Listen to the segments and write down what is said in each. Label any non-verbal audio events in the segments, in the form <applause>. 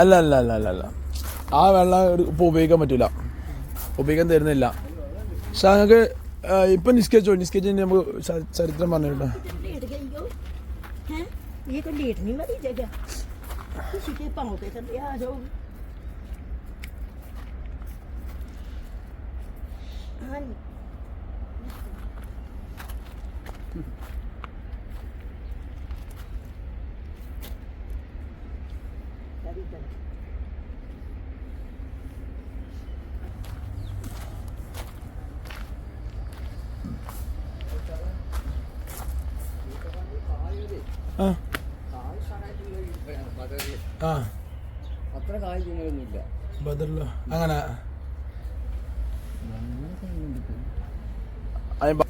അല്ല അല്ല അല്ല അല്ല അല്ല. ആ വെള്ളം ഇപ്പോൾ ഇപ്പൊ ഉപയോഗിക്കാൻ പറ്റൂല. ഉപയോഗിക്കാൻ തരുന്നില്ല. പക്ഷെ ഞങ്ങൾക്ക് ഇപ്പൊ നിസ്കരിച്ചോ? നിസ്കരിച്ച് നമുക്ക് ചരിത്രം പറഞ്ഞിട്ടോ lết ബദറിലോ? അങ്ങനെ. അയ്യ, ബ-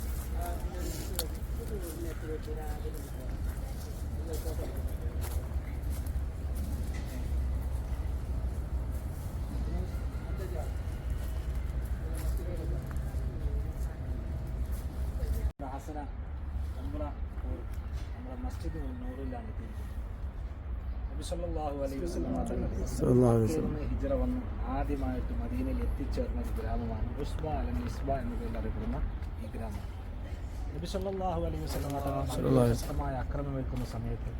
ഹസന നമ്മുടെ നമ്മുടെ മസ്ജിദ് നൂറിലാണ് നബി സല്ലല്ലാഹു അലൈഹി വസല്ലം ഹിജ്റ വന്ന് ആദ്യമായിട്ട് മദീനയിൽ എത്തിച്ചേർന്ന ഒരു ഗ്രാമമാണ്. ഉസ്ബ അല്ലെങ്കിൽ ഇസ്ബ എന്ന പേരിൽ അറിയപ്പെടുന്ന ഈ ഗ്രാമം. നബി സല്ലല്ലാഹു അലൈഹി വസല്ലം ശക്തമായ ആക്രമണമേൽക്കുന്ന സമയത്ത്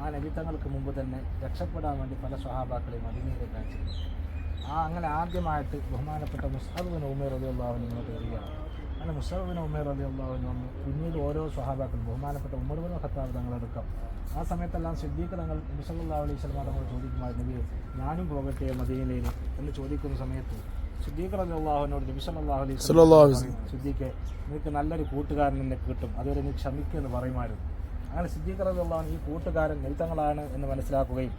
ആ നബി തങ്ങൾക്ക് മുമ്പ് തന്നെ രക്ഷപ്പെടാൻ വേണ്ടി പല സ്വഹാബാക്കളെ മദീനയിലേക്ക് അയച്ചിരുന്നു. ആ അങ്ങനെ ആദ്യമായിട്ട് ബഹുമാനപ്പെട്ട മുസ്താദ് ഉമേർ അലി അൻഹു വരികയാണ് അങ്ങനെ മുസ്ഹബിൻ ഉമേർ അലി അള്ളാഹുവിന് വന്ന് പിന്നീട് ഓരോ സ്വഹാബാക്കളും ബഹുമാനപ്പെട്ട ഉമർബിൻ ഖത്താബ് തങ്ങളെടുക്കാം. ആ സമയത്തെല്ലാം സിദ്ദീഖ് തങ്ങൾ നബി അലൈഹി സ്വലമ തങ്ങൾ ചോദിക്കുമായിരുന്നു നബിയെ ഞാനും പോകട്ടെ മദീനയിൽ എന്ന് ചോദിക്കുന്ന സമയത്ത് സിദ്ദീഖ് അലി അള്ളാഹുവിനോട് നബി അലൈഹി അലൈഹി സിദ്ദീഖെ നിനക്ക് നല്ലൊരു കൂട്ടുകാരൻ എന്നെ കിട്ടും. അതുവരെ നീ ക്ഷമിക്കുമെന്ന് പറയുമായിരുന്നു. അങ്ങനെ സിദ്ദീഖ് അലി അള്ളാഹുൻ ഈ കൂട്ടുകാരൻ നെയ്ത്തങ്ങളാണ് എന്ന് മനസ്സിലാക്കുകയും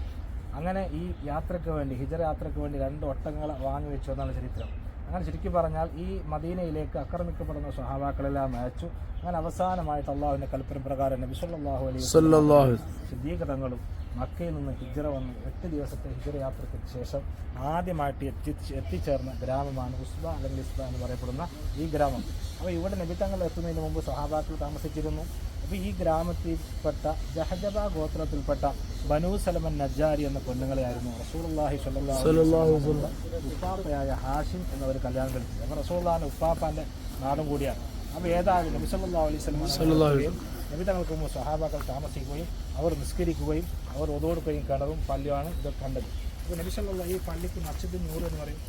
അങ്ങനെ ഈ യാത്രയ്ക്ക് വേണ്ടി ഹിജറ യാത്രയ്ക്ക് വേണ്ടി രണ്ട് ഒട്ടകങ്ങളെ വാങ്ങി വെച്ചു എന്നാണ് ചരിത്രം. അങ്ങനെ ചുരുക്കി പറഞ്ഞാൽ ഈ മദീനയിലേക്ക് ആക്രമിക്കപ്പെടുന്ന സ്വഹാബാക്കളെല്ലാം അയച്ചു. അങ്ങനെ അവസാനമായിട്ട് അള്ളാഹുവിന്റെ കൽപ്പന പ്രകാരം നബി അലൈഹി സിദ്ദീഖ് തങ്ങളും മക്കയിൽ നിന്ന് ഹിജറ വന്ന് എട്ട് ദിവസത്തെ ഹിജറ യാത്രയ്ക്ക് ശേഷം ആദ്യമായിട്ട് എത്തി എത്തിച്ചേർന്ന ഗ്രാമമാണ് ഉസ്ബ അല്ലെങ്കിൽ ഇസ്ബ എന്ന് പറയപ്പെടുന്ന ഈ ഗ്രാമം. അപ്പോൾ ഇവിടെ നബിത്തങ്ങൾ എത്തുന്നതിന് മുമ്പ് സഹാബാക്കൾ താമസിച്ചിരുന്നു. അപ്പോൾ ഈ ഗ്രാമത്തിൽപ്പെട്ട ജഹജബ ഗോത്രത്തിൽപ്പെട്ട ബനൂ സലമൻ നജ്ജാരി എന്ന പെണ്ണുങ്ങളെയായിരുന്നു വസല്ലം ഉപ്പാപ്പയായ ഹാഷിം എന്നവർ കല്യാണം കഴിച്ചത്. അപ്പോൾ റസൂള്ളാഹിന്റെ ഉപ്പാപ്പാന്റെ നാടും കൂടിയാണ്. അപ്പോൾ ഏതായാലും നബി സല്ലാ അലൈഹി സ്വലം നബി തങ്ങൾക്ക് മുമ്പ് സഹാബാക്കൾ താമസിക്കുകയും അവർ നിസ്കരിക്കുകയും അവർ ഒതുകൊടുക്കുകയും കിണറും പള്ളിയാണ് ഇതൊക്കെ കണ്ടത്. അപ്പോൾ നബി സല്ലാ ഈ പള്ളിക്ക് മസ്ജിദ് നൂറ് എന്ന് പറയും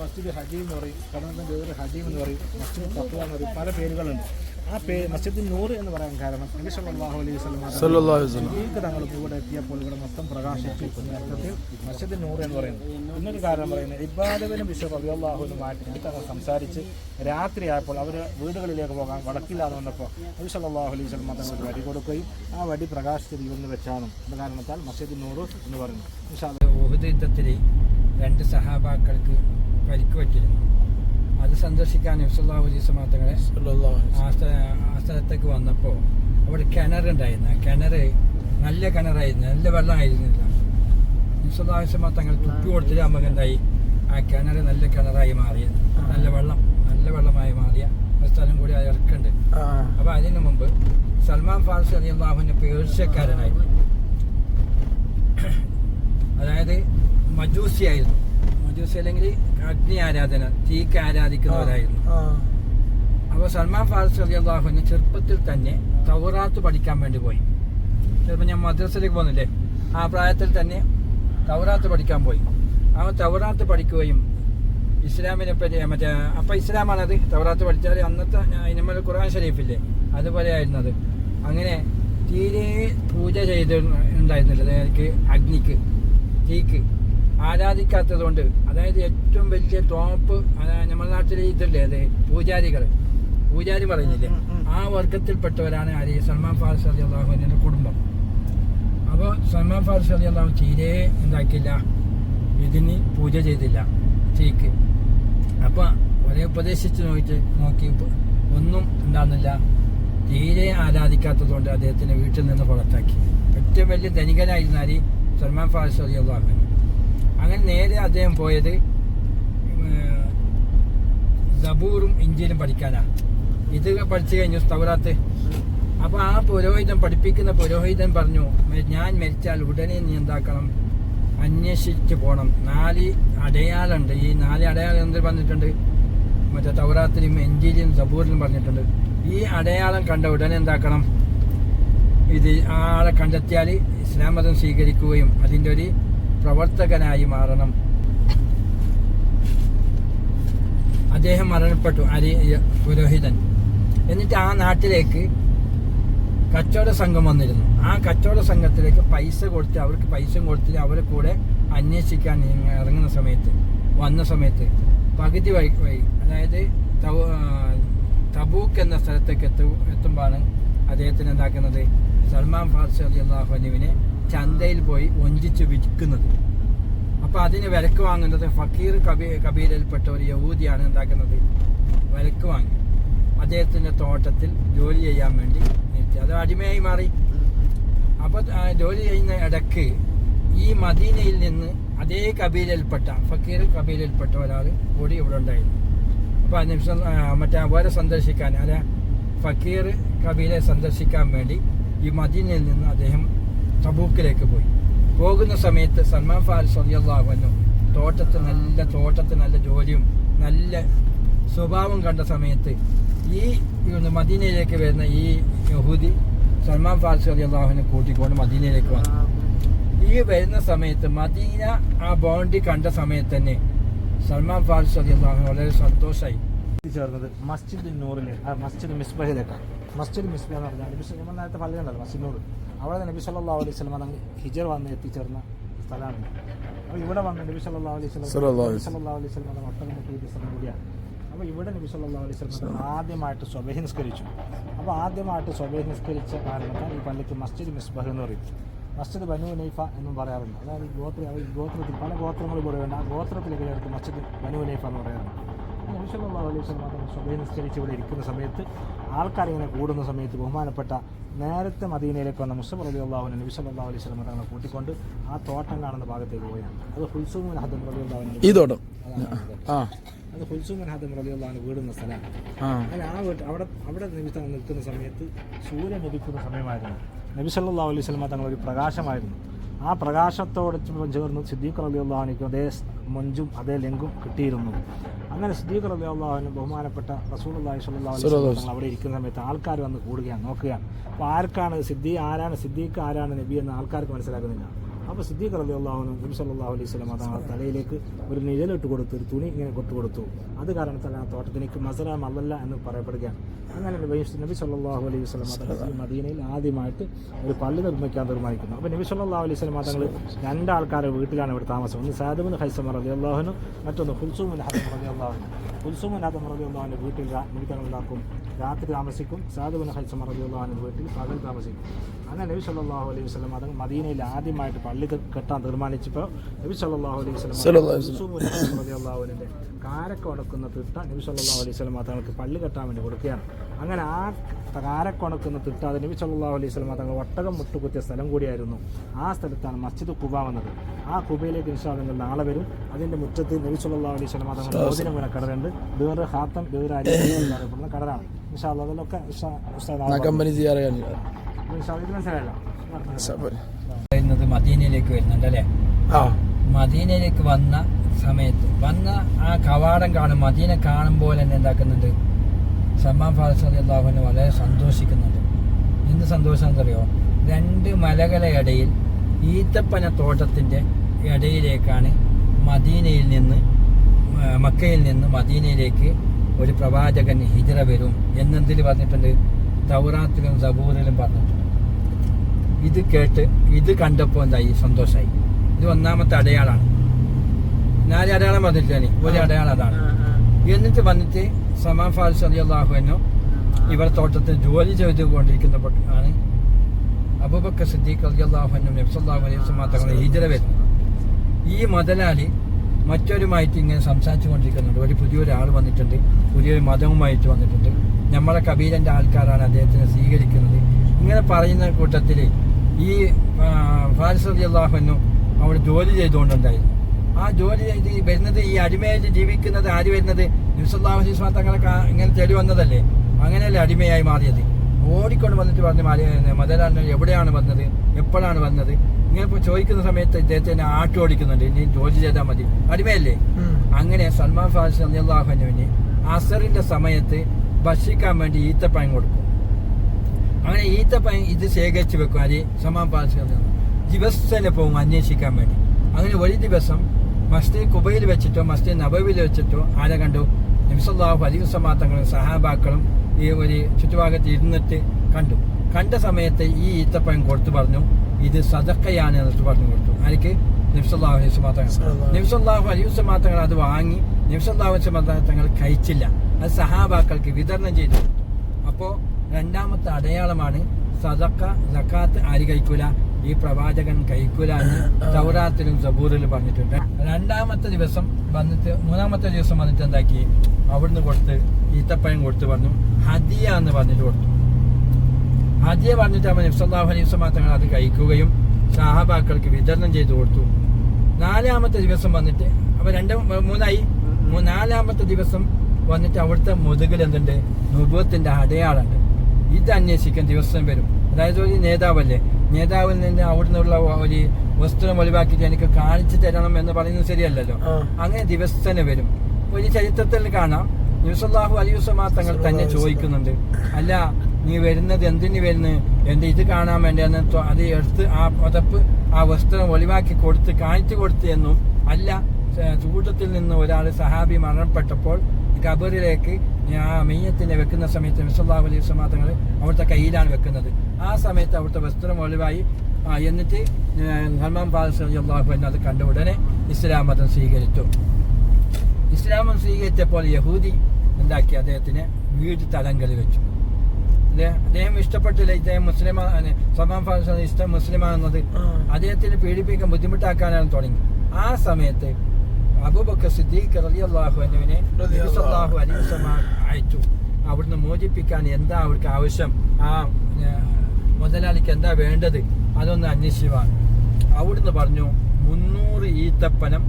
മസ്ജിദ് ഹജീം എന്ന് പറയും കടന്നു ഹജീം എന്ന് പറയും മസ്ജിദ് തത്വ എന്ന് പറയും പല പേരുകളുണ്ട്. ആ പേര് മസ്ജിദ് നൂറ് എന്ന് പറയാൻ കാരണം നബി സല്ലല്ലാഹു അലൈഹി വസല്ലം സല്ലല്ലാഹു അലൈഹി വസല്ലം. ഈ തങ്ങൾക്ക് ഇവിടെ എത്തിയപ്പോൾ ഇവിടെ മൊത്തം പ്രകാശിച്ചു എന്ന അർത്ഥത്തിൽ മസ്ജിദ് നൂറ് എന്ന് പറയുന്നത് ഇന്നൊരു കാരണം പറയുന്നത് ഇബാദവനും ബിഷപ്പ് അബിഅള്ളാഹുവിന് മാറ്റി ഈ തങ്ങൾ സംസാരിച്ച് രാത്രിയായപ്പോൾ അവർ വീടുകളിലേക്ക് പോകാൻ വടക്കില്ലാതെ വന്നപ്പോൾ നബി സല്ലല്ലാഹു അലൈഹി വസല്ലം തങ്ങൾക്ക് വടി കൊടുക്കുകയും ആ വടി പ്രകാശിച്ചത് ഇവന്ന് വെച്ചാണ് എന്ന കാരണത്താൽ മസ്ജിദ് നൂറ് എന്ന് പറയുന്നു. ഓഹദ് യുദ്ധത്തിൽ രണ്ട് സഹാബാക്കൾക്ക് പരിക്ക് പറ്റിയിരുന്നു അത് സന്ദർശിക്കാൻ നബ്സല്ലാഹു അലൈസ് മാത്രങ്ങളെ അലൈഹി ആ സ്ഥ- ആ സ്ഥലത്തേക്ക് വന്നപ്പോൾ അവിടെ കിണറുണ്ടായിരുന്നു ആ കിണർ നല്ല കിണറായിരുന്നു. നല്ല വെള്ളമായിരുന്നില്ല. നബ്സല്ലാഹു തങ്ങൾ തുപ്പി കൊടുത്തിട്ട് നമുക്ക് എന്തായി? ആ കിണർ നല്ല കിണറായി മാറിയ നല്ല വെള്ളം നല്ല വെള്ളമായി മാറിയ ആ സ്ഥലം കൂടി അത് ഇറക്കുന്നുണ്ട്. അപ്പോൾ അതിനു മുമ്പ് സൽമാൻ ഫാർസി അലി അള്ളാഹുവിന്റെ പേർഷ്യക്കാരനായി. അതായത് മജൂസിയായിരുന്നു. മജൂസി അല്ലെങ്കിൽ അഗ്നി ആരാധന തീക്ക് ആരാധിക്കുന്നവരായിരുന്നു. അപ്പൊ അപ്പോൾ സൽമാൻ ഫാറസ് അലി അള്ളാഹുവിന് ചെറുപ്പത്തിൽ തന്നെ തൗറാത്ത് പഠിക്കാൻ വേണ്ടി പോയി. ചിലപ്പോൾ ഞാൻ മദ്രസയിലേക്ക് പോകുന്നില്ലേ ആ പ്രായത്തിൽ തന്നെ തൗറാത്ത് പഠിക്കാൻ പോയി. അവൻ തൗറാത്ത് പഠിക്കുകയും ഇസ്ലാമിനെ പറ്റി മറ്റേ അപ്പം ഇസ്ലാമാണത്. തൗറാത്ത് പഠിച്ചാൽ അന്നത്തെ ഇനിമൽ ഖുർആൻ ഷരീഫില്ലേ അതുപോലെ ആയിരുന്നത്. അങ്ങനെ തീരെ പൂജ ചെയ്ത് ഉണ്ടായിരുന്നില്ല. അഗ്നിക്ക് തീക്ക്. ആരാധിക്കാത്തത് കൊണ്ട് അതായത് ഏറ്റവും വലിയ ടോപ്പ് നമ്മുടെ നാട്ടിലെ ഇതല്ലേ അതെ പൂജാരികൾ പൂജാരി പറയുന്നില്ലേ ആ വർഗത്തിൽപ്പെട്ടവരാണ് ആര്? സൽമാൻ ഫാറസ് അലി അള്ളാഹുവിന്റെ കുടുംബം. അപ്പോൾ സൽമാൻ ഫാറസ് അലി അള്ളാഹു തീരെ എന്താക്കില്ല ഇതിന് പൂജ ചെയ്തില്ല തീക്ക്. അപ്പോൾ ഒരേ ഉപദേശിച്ച് നോക്കിയിട്ട് നോക്കി ഒന്നും ഉണ്ടാകുന്നില്ല തീരെ ആരാധിക്കാത്തതുകൊണ്ട് അദ്ദേഹത്തിനെ വീട്ടിൽ നിന്ന് പുറത്താക്കി. ഏറ്റവും വലിയ ധനികനായിരുന്നാൽ സൽമാൻ ഫാസ് അലി അള്ളാഹു അങ്ങനെ നേരെ അദ്ദേഹം പോയത് സബൂറും ഇഞ്ചിയിലും പഠിക്കാനാണ്. ഇത് പഠിച്ചു കഴിഞ്ഞു തൗറാത്ത്. അപ്പോൾ ആ പുരോഹിതൻ പഠിപ്പിക്കുന്ന പുരോഹിതൻ പറഞ്ഞു ഞാൻ മരിച്ചാൽ ഉടനെ നീ എന്താക്കണം? അന്വേഷിച്ച് പോകണം നാല് അടയാളുണ്ട്. ഈ നാല് അടയാളം എന്തിൽ പറഞ്ഞിട്ടുണ്ട്? മറ്റേ തൗറാത്തിലും എഞ്ചിയിലും സബൂറിലും പറഞ്ഞിട്ടുണ്ട്. ഈ അടയാളം കണ്ട ഉടനെ എന്താക്കണം? ഇത് ആളെ കണ്ടെത്തിയാൽ ഇസ്ലാം മതം സ്വീകരിക്കുകയും അതിന്റെ ഒരു പ്രവർത്തകനായി മാറണം. അദ്ദേഹം മരണപ്പെട്ടു അരി പുരോഹിതൻ. എന്നിട്ട് ആ നാട്ടിലേക്ക് കച്ചവട സംഘം വന്നിരുന്നു. ആ കച്ചവട സംഘത്തിലേക്ക് പൈസ കൊടുത്ത് അവർക്ക് പൈസ കൊടുത്ത് അവരെ കൂടെ അന്വേഷിക്കാൻ ഇറങ്ങുന്ന സമയത്ത് വന്ന സമയത്ത് പകുതി വഴി വഴി അതായത് തബൂക്ക് എന്ന സ്ഥലത്തേക്ക് എത്തു എത്തുമ്പോഴാണ് അദ്ദേഹത്തിന് എന്താക്കുന്നത്? സൽമാൻ ഫാർസി അലി അള്ളാഹുനുവിനെ ചന്തയിൽ പോയി വഞ്ചിച്ച് വിൽക്കുന്നത്. അപ്പൊ അതിന് വിലക്ക് വാങ്ങുന്നത് ഫക്കീർ കബീ കബീലിൽപ്പെട്ട ഒരു യഹൂദിയാണ് എന്താക്കുന്നത്? വിലക്ക് വാങ്ങി. അദ്ദേഹത്തിന്റെ തോട്ടത്തിൽ ജോലി ചെയ്യാൻ വേണ്ടി നിർത്തി. അത് അടിമയായി മാറി. അപ്പൊ ജോലി ചെയ്യുന്ന ഇടയ്ക്ക് ഈ മദീനയിൽ നിന്ന് അതേ കബീലയിൽപ്പെട്ട ഫക്കീർ കബീലയിൽപ്പെട്ട ഒരാൾ കൂടി ഇവിടെ ഉണ്ടായിരുന്നു. അപ്പൊ ആ നിമിഷം മറ്റേ അവരെ സന്ദർശിക്കാൻ അല്ല ഫക്കീർ കബീലെ സന്ദർശിക്കാൻ വേണ്ടി ഈ മദീനയിൽ നിന്ന് അദ്ദേഹം തബൂക്കിലേക്ക് പോയി. പോകുന്ന സമയത്ത് സൽമാൻ ഫാരിസ് അലിയല്ലാഹുവന്നു തോട്ടത്ത് നല്ല തോട്ടത്ത് നല്ല ജോലിയും നല്ല സ്വഭാവം കണ്ട സമയത്ത് ഈ മദീനയിലേക്ക് വരുന്ന ഈ യഹൂദി സൽമാൻ ഫാരിസ് അലിയല്ലാഹുവിനെ കൂട്ടിക്കൊണ്ട് മദീനയിലേക്ക് വന്നു. ഈ വരുന്ന സമയത്ത് മദീന ആ ബോണ്ടി കണ്ട സമയത്ത് തന്നെ സൽമാൻ ഫാരിസ് അലിയല്ലാഹു വളരെ സന്തോഷമായി ചേർന്നത് മസ്ജിദ് നൂറിലെ ആ മസ്ജിദ് മിസ്ബഹിലേക്കാണ് മസ്ജിദ് മിസ്ബഹ് എന്ന് പറഞ്ഞാൽ നമ്മൾ നേരത്തെ പറയുന്നുണ്ടല്ലോ മസ്ജിദ് നൂർ അവിടെ നബി സല്ലാ അലൈഹി സ്വലം തങ്ങൾ ഹിജർ വന്ന് എത്തിച്ചേർന്ന സ്ഥലമാണ്. അപ്പോൾ ഇവിടെ വന്ന് നബി സല്ലാ അലൈഹി സ്വലം സല്ലല്ലാഹു അലൈഹി നബി സല്ലല്ലാഹു അലൈഹി വസല്ലം തങ്ങൾ ഒട്ടകം മുട്ടിയ സ്ഥലം കൂടിയാണ്. അപ്പോൾ ഇവിടെ നബി സല്ലാ അലൈഹി സ്വലം തങ്ങൾ ആദ്യമായിട്ട് സ്വബഹി നിസ്കരിച്ചു. അപ്പോൾ ആദ്യമായിട്ട് സ്വബഹി നിസ്കരിച്ച കാരണത്താൽ ഈ പള്ളിക്ക് മസ്ജിദ് മിസ്ബഹ് എന്ന് പറയും. മസ്ജിദ് ബനു നൈഫ എന്നും പറയാറുണ്ട്. അതായത് ഈ ഗോത്ര ഗോത്രത്തിൽ പല ഗോത്രങ്ങളും കൂടെ വേണ്ട ആ ഗോത്രത്തിലേക്ക് ചേർത്ത് മസ്ജിദ് ബനു നൈഫ എന്ന് പറയാറുണ്ട്. നബിസല്ലാ അലൈഹി മാത്രം സ്വബൈ നിസ്കരിച്ച് ഇവിടെ ഇരിക്കുന്ന സമയത്ത് ആൾക്കാരിങ്ങനെ കൂടുന്ന സമയത്ത് ബഹുമാനപ്പെട്ട നേരത്തെ മദീനയിലേക്ക് വന്ന മുസ്ലിം റബി അള്ളാഹുവിനെ നബി സല്ലാ അലൈഹി സ്വലം തങ്ങളെ കൂട്ടിക്കൊണ്ട് ആ തോട്ടം കാണുന്ന ഭാഗത്തേക്ക് പോയാണ് അത് ഹുൽസൂമിൻ ഹദം റബി അള്ളാഹുവിന്റെ ഈ തോട്ടം അത് ഹുൽസൂമിൻ ഹദം റബി അള്ളാഹുവിന് വീടുന്ന സ്ഥലമാണ്. ആ. അങ്ങനെ ആ വീട്ട് അവിടെ അവിടെ നിമിഷം നിൽക്കുന്ന സമയത്ത് സൂര്യൻ ഉദിക്കുന്ന സമയമായിരുന്നു. നബി സല്ലാ അലൈഹി സ്വലമ തങ്ങൾ ഒരു പ്രകാശമായിരുന്നു. ആ പ്രകാശത്തോട് ചേർന്ന് സിദ്ദീഖ് റബി അള്ളാഹുനിക്ക് അതേ മൊഞ്ചും അതേ ലെങ്കും കിട്ടിയിരുന്നു. അങ്ങനെ സിദ്ദീഖ് റബി അള്ളാഹുവിന് ബഹുമാനപ്പെട്ട റസൂൽ അള്ളാഹി സ്വല്ലാ അവിടെ ഇരിക്കുന്ന സമയത്ത് ആൾക്കാർ വന്ന് കൂടുകയാണ്. നോക്കുകയാണ്. അപ്പോൾ ആർക്കാണ് സിദ്ദീഖ് ആരാണ് സിദ്ദീഖ് ആരാണ് നബി എന്ന് ആൾക്കാർക്ക് മനസ്സിലാക്കുന്നില്ല അപ്പോൾ സിദ്ദീഖ് അലി അള്ളാഹുനും നബി സല്ലല്ലാഹു അലൈഹി സ്വലം തങ്ങളുടെ തലയിലേക്ക് ഒരു നിഴലിട്ട് കൊടുത്തു ഒരു തുണി ഇങ്ങനെ കൊട്ടു കൊടുത്തു. അത് കാരണത്താൽ ആ തോട്ടത്തിലേക്ക് മസലാം മല്ലല്ല എന്ന് പറയപ്പെടുകയാണ്. അങ്ങനെ നബി സല്ലാഹു അലൈഹി ഈ മദീനയിൽ ആദ്യമായിട്ട് ഒരു പള്ളി നിർമ്മിക്കാൻ തീരുമാനിക്കുന്നു അപ്പോൾ നബി സല്ലല്ലാഹു അലൈഹി വസല്ലം തങ്ങൾ രണ്ടാൾക്കാരുടെ വീട്ടിലാണ് ഇവിടെ താമസം. ഒന്ന് സാദബിൻ ഹൈസമർ അലി അള്ളാഹുനും മറ്റൊന്ന് ഹുൽസൂമിൻ ഹദം അലി അള്ളാഹുനും ഹുൽസൂമിൻ ഹദം അലി അള്ളാഹുന്റെ വീട്ടിൽ നബി ഉണ്ടാക്കും. രാത്രി താമസിക്കും. സാദബിൻ ഹൈസമർ അലി അള്ളാഹുന്റെ വീട്ടിൽ പകൽ താമസിക്കും. അങ്ങനെ നബി സല്ലല്ലാഹു അലൈഹി വസല്ലം തങ്ങൾ മദീനയിൽ ആദ്യമായിട്ട് പള്ളി ക- കെട്ടാൻ തീരുമാനിച്ചപ്പോൾ നബി സല്ലല്ലാഹു അലൈഹി. റളിയല്ലാഹുവിന്റെ കാരക്ക ഉണക്കുന്ന തിട്ട നബി സല്ലല്ലാഹു അലൈഹി വസല്ലം തങ്ങൾക്ക് പള്ളി കെട്ടാൻ വേണ്ടി കൊടുക്കുകയാണ്. അങ്ങനെ ആ കാരക്ക ഉണക്കുന്ന തിട്ട അത് നബി സല്ലല്ലാഹു അലൈഹി വസല്ലം തങ്ങൾ ഒട്ടകം മുട്ടുകുത്തിയ സ്ഥലം കൂടിയായിരുന്നു. ആ സ്ഥലത്താണ് മസ്ജിദ് കുബ വന്നത്. ആ കുബയിലേക്ക് ഇൻഷാ നിങ്ങൾ നാളെ വരും. അതിന്റെ മുറ്റത്ത് നബി സല്ലല്ലാഹു അലൈഹി വസല്ലം തങ്ങൾ മോദിനം വരെ കടലുണ്ട്. ബേറ് ഹാത്തം ബേറ് അലി എന്ന് അറിയപ്പെടുന്ന കടലാണ്. ഇൻഷാ അതിലൊക്കെ ഇൻഷാ കമ്പനി ചെയ്യാറ് ഇൻഷാ അല്ലാഹ് ഇത് മനസ്സിലായല്ലോ. വരുന്നത് മദീനയിലേക്ക് വരുന്നുണ്ട് അല്ലേ മദീനയിലേക്ക് വന്ന സമയത്ത് വന്ന ആ കവാടം കാണും മദീന കാണുമ്പോൾ തന്നെ എന്താക്കുന്നുണ്ട്? സമ്മാൻ അള്ളാഹുവിന് വളരെ സന്തോഷിക്കുന്നുണ്ട്. എന്ത് സന്തോഷം എന്നറിയോ രണ്ട് മലകളെ ഇടയിൽ ഈത്തപ്പന തോട്ടത്തിന്റെ ഇടയിലേക്കാണ് മദീനയിൽ നിന്ന് മക്കയിൽ നിന്ന് മദീനയിലേക്ക് ഒരു പ്രവാചകൻ ഹിജറ വരും എന്നെന്തിൽ പറഞ്ഞിട്ടുണ്ട്? തൗറാത്തിലും സബൂറിലും പറഞ്ഞിട്ടുണ്ട്. ഇത് കേട്ട് ഇത് കണ്ടപ്പോൾ എന്തായി? സന്തോഷമായി ഇത് ഒന്നാമത്തെ അടയാളാണ്. നാല് അടയാളം പറഞ്ഞിട്ടില്ലേ ഒരു അടയാളം അതാണ്. എന്നിട്ട് വന്നിട്ട് സമാ ഫാൽസ് അലി അള്ളാഹുവിനോ ഇവർ തോട്ടത്തിൽ ജോലി ചെയ്തുകൊണ്ടിരിക്കുന്ന ആണ്. അബൂബക്കർ സിദ്ദീഖ് അലി അള്ളാഹുനും നബ്സല്ലാഹു അലൈഹി തങ്ങളെ ഹിജറ വരുന്നു. ഈ മുതലാളി മറ്റൊരുമായിട്ട് ഇങ്ങനെ സംസാരിച്ചു കൊണ്ടിരിക്കുന്നുണ്ട് ഒരു പുതിയൊരാൾ വന്നിട്ടുണ്ട്. പുതിയൊരു മതവുമായിട്ട് വന്നിട്ടുണ്ട്. നമ്മളെ കബീരന്റെ ആൾക്കാരാണ് അദ്ദേഹത്തിനെ സ്വീകരിക്കുന്നത്. ഇങ്ങനെ പറയുന്ന കൂട്ടത്തിൽ ഈ ഫാരിസ് അലി അള്ളാഹുനു അവിടെ ജോലി ചെയ്തുകൊണ്ടുണ്ടായിരുന്നു ആ ജോലി ചെയ്ത് വരുന്നത് ഈ അടിമയായിട്ട് ജീവിക്കുന്നത് ആര് വരുന്നത്? നിമിഷല്ലാഹു അലൈഹി തങ്ങളൊക്കെ ഇങ്ങനെ ചെടി വന്നതല്ലേ? അങ്ങനെയല്ലേ അടിമയായി മാറിയത്? ഓടിക്കൊണ്ട് വന്നിട്ട് പറഞ്ഞു മാറി മുതലാണ് എവിടെയാണ് വന്നത്? എപ്പോഴാണ് വന്നത്? ഇങ്ങനെ ചോദിക്കുന്ന സമയത്ത് ഇദ്ദേഹത്തിന് ആട്ടോ ഓടിക്കുന്നുണ്ട്. ഇനി ജോലി ചെയ്താൽ മതി. അടിമയല്ലേ? അങ്ങനെ സൽമാൻ ഫാസിസ് അള്ളാഹുനുവിന് അസറിന്റെ സമയത്ത് ഭക്ഷിക്കാൻ വേണ്ടി ഈത്തപ്പഴം കൊടുക്കും. അങ്ങനെ ഈത്തപ്പഴം ഇത് ശേഖരിച്ച് വെക്കും ആര് സൽമാൻ ഫാസിസ് ദിവസേന പോകും അന്വേഷിക്കാൻ വേണ്ടി. അങ്ങനെ ഒരു ദിവസം മസ്ജിദ് കുബയിൽ വെച്ചിട്ടോ മസ്ജിദ് നബവിൽ വെച്ചിട്ടോ ആരെ കണ്ടു? നിമിസല്ലാഹു അലി സമാത്തങ്ങളും സഹാബാക്കളും ഈ ഒരു ചുറ്റുഭാഗത്ത് ഇരുന്നിട്ട് കണ്ടു. കണ്ട സമയത്ത് ഈ ഈത്തപ്പഴം കൊടുത്തു പറഞ്ഞു ഇത് സദക്കയാണ് എന്നിട്ട് പറഞ്ഞു കൊടുത്തു. ആർക്ക്? നിമിസല്ലാഹു നിമിഷാഹു നിമിസല്ലാഹു അലൈഹി സമാത്തങ്ങൾ അത് വാങ്ങി നിമിസല്ലാഹു സമാത്തങ്ങൾ കഴിച്ചില്ല. അത് സഹാബാക്കൾക്ക് വിതരണം ചെയ്തു കൊടുത്തു. അപ്പോ രണ്ടാമത്തെ അടയാളമാണ് സദക്ക സക്കാത്ത് ആര് കഴിക്കൂല ഈ പ്രവാചകൻ കഴിക്കൂല എന്ന് <coughs> തൗറാത്തിലും സബൂറിലും പറഞ്ഞിട്ടുണ്ട്. രണ്ടാമത്തെ ദിവസം വന്നിട്ട് മൂന്നാമത്തെ ദിവസം വന്നിട്ട് എന്താക്കി? അവിടുന്ന് കൊടുത്ത് ഈത്തപ്പഴം കൊടുത്ത് പറഞ്ഞു ഹദിയ എന്ന് പറഞ്ഞിട്ട് കൊടുത്തു. ഹദിയ പറഞ്ഞിട്ട് അവൻ നിഫ്സല്ലാഹു അലൈഹി മാത്രങ്ങൾ അത് കഴിക്കുകയും സഹാബാക്കൾക്ക് വിതരണം ചെയ്തു കൊടുത്തു. നാലാമത്തെ ദിവസം വന്നിട്ട് അപ്പൊ രണ്ട് മൂന്നായി. നാലാമത്തെ ദിവസം വന്നിട്ട് അവിടുത്തെ മുതുകിൽ എന്തുണ്ട് നുബുവത്തിന്റെ അടയാളുണ്ട് ഇത് അന്വേഷിക്കാൻ ദിവസം വരും. അതായത് ഒരു നേതാവല്ലേ? നേതാവിൽ നിന്ന് അവിടുന്നുള്ള ഒരു വസ്ത്രം ഒഴിവാക്കിയിട്ട് എനിക്ക് കാണിച്ചു തരണം എന്ന് പറയുന്നത് ശരിയല്ലല്ലോ. അങ്ങനെ ദിവസേന വരും. ഒരു ചരിത്രത്തിൽ കാണാം. ന്യൂസല്ലാഹു അലിയുസമാ തങ്ങൾ തന്നെ ചോദിക്കുന്നുണ്ട്. അല്ല നീ വരുന്നത് എന്തിന് വരുന്നു? എന്റെ ഇത് കാണാൻ വേണ്ടി എന്ന് അത് എടുത്ത് ആ പുതപ്പ് ആ വസ്ത്രം ഒഴിവാക്കി കൊടുത്ത് കാണിച്ചു കൊടുത്തു എന്നും അല്ല ചൂട്ടത്തിൽ കൂട്ടത്തിൽ നിന്ന് ഒരാൾ സഹാബി മരണപ്പെട്ടപ്പോൾ ഖബറിലേക്ക് ആ മെയ്യത്തിനെ വെക്കുന്ന സമയത്ത് മിസല്ലാഹു അലൈഹി സ്വലാത്തങ്ങൾ അവിടുത്തെ കയ്യിലാണ് വെക്കുന്നത്. ആ സമയത്ത് അവിടുത്തെ വസ്ത്രം ഒഴിവായി എന്നിട്ട് ഹൽമാൻ പാസ് അള്ളാഹു എന്നെ അത് കണ്ട ഉടനെ ഇസ്ലാം മതം സ്വീകരിച്ചു. ഇസ്ലാമം സ്വീകരിച്ചപ്പോൾ യഹൂദി എന്താക്കി? അദ്ദേഹത്തിന് വീട് തടങ്കൽ വെച്ചു. അദ്ദേഹം ഇഷ്ടപ്പെട്ടില്ല ഇദ്ദേഹം മുസ്ലിമാണ് സൽമാൻ ഫാദർ ഇഷ്ടം മുസ്ലിമാണെന്നത്. അദ്ദേഹത്തിന് പീഡിപ്പിക്കാൻ ബുദ്ധിമുട്ടാക്കാനാണ് തുടങ്ങി. ആ സമയത്ത് അബൂബക്കർ സിദ്ദീഖ് അൻഹുവിനെ നബി സല്ലല്ലാഹു അലൈഹി വസല്ലം അയച്ചു. അവിടുന്ന് മോചിപ്പിക്കാൻ എന്താ അവർക്ക് ആവശ്യം? ആ മുതലാളിക്ക് എന്താ വേണ്ടത്? അതൊന്ന് അന്വേഷിക്കുവാൻ. അവിടുന്ന് പറഞ്ഞു മുന്നൂറ് ഈത്തപ്പനം